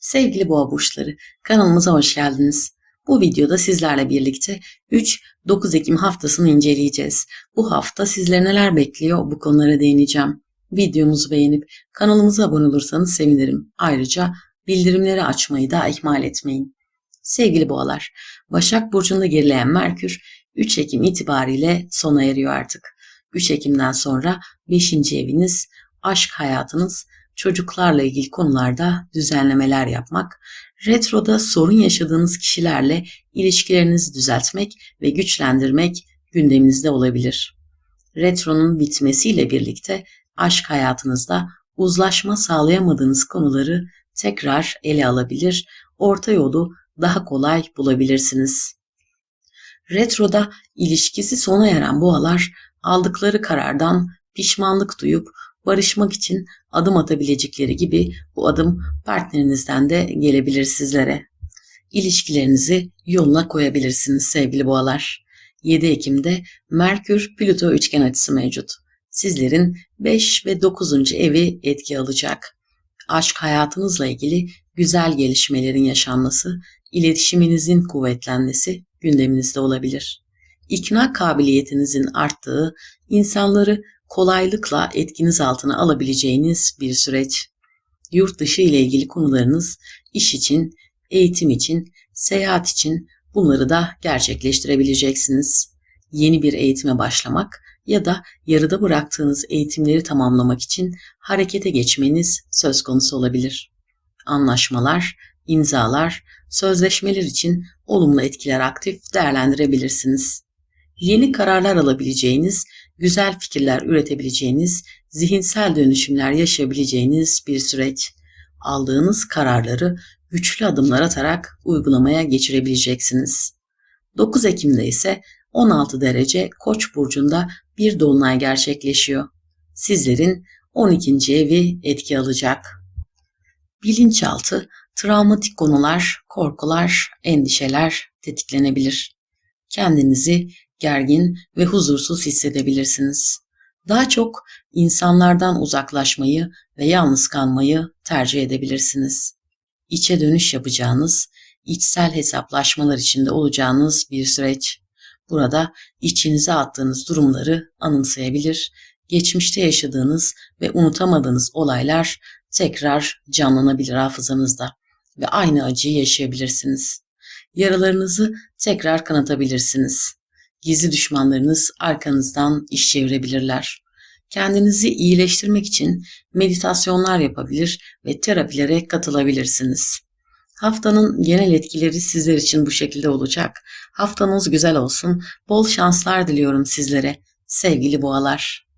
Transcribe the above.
Sevgili boğa burçları, kanalımıza hoş geldiniz. Bu videoda sizlerle birlikte 3-9 Ekim haftasını inceleyeceğiz. Bu hafta sizleri neler bekliyor bu konulara değineceğim. Videomuzu beğenip kanalımıza abone olursanız sevinirim. Ayrıca bildirimleri açmayı da ihmal etmeyin. Sevgili boğalar, Başak Burcu'nda gerileyen Merkür 3 Ekim itibariyle sona eriyor artık. 3 Ekim'den sonra 5. eviniz, aşk hayatınız, çocuklarla ilgili konularda düzenlemeler yapmak, retroda sorun yaşadığınız kişilerle ilişkilerinizi düzeltmek ve güçlendirmek gündeminizde olabilir. Retronun bitmesiyle birlikte aşk hayatınızda uzlaşma sağlayamadığınız konuları tekrar ele alabilir, orta yolu daha kolay bulabilirsiniz. Retroda ilişkisi sona eren boğalar aldıkları karardan pişmanlık duyup barışmak için adım atabilecekleri gibi bu adım partnerinizden de gelebilir sizlere. İlişkilerinizi yoluna koyabilirsiniz sevgili boğalar. 7 Ekim'de Merkür Plüto üçgen açısı mevcut. Sizlerin 5 ve 9. evi etki alacak. Aşk hayatınızla ilgili güzel gelişmelerin yaşanması, iletişiminizin kuvvetlenmesi gündeminizde olabilir. İkna kabiliyetinizin arttığı, insanları kolaylıkla etkiniz altına alabileceğiniz bir süreç. Yurt dışı ile ilgili konularınız iş için, eğitim için, seyahat için bunları da gerçekleştirebileceksiniz. Yeni bir eğitime başlamak ya da yarıda bıraktığınız eğitimleri tamamlamak için harekete geçmeniz söz konusu olabilir. Anlaşmalar, imzalar, sözleşmeler için olumlu etkiler aktif değerlendirebilirsiniz. Yeni kararlar alabileceğiniz, güzel fikirler üretebileceğiniz, zihinsel dönüşümler yaşayabileceğiniz bir süreç. Aldığınız kararları güçlü adımlar atarak uygulamaya geçirebileceksiniz. 9 Ekim'de ise 16 derece Koç burcunda bir dolunay gerçekleşiyor. Sizlerin 12. evi etki alacak. Bilinçaltı, travmatik konular, korkular, endişeler tetiklenebilir. Kendinizi gergin ve huzursuz hissedebilirsiniz. Daha çok insanlardan uzaklaşmayı ve yalnız kalmayı tercih edebilirsiniz. İçe dönüş yapacağınız, içsel hesaplaşmalar içinde olacağınız bir süreç. Burada içinize attığınız durumları anımsayabilir, geçmişte yaşadığınız ve unutamadığınız olaylar tekrar canlanabilir hafızanızda ve aynı acıyı yaşayabilirsiniz. Yaralarınızı tekrar kanatabilirsiniz. Gizli düşmanlarınız arkanızdan iş çevirebilirler. Kendinizi iyileştirmek için meditasyonlar yapabilir ve terapilere katılabilirsiniz. Haftanın genel etkileri sizler için bu şekilde olacak. Haftanız güzel olsun. Bol şanslar diliyorum sizlere. Sevgili boğalar.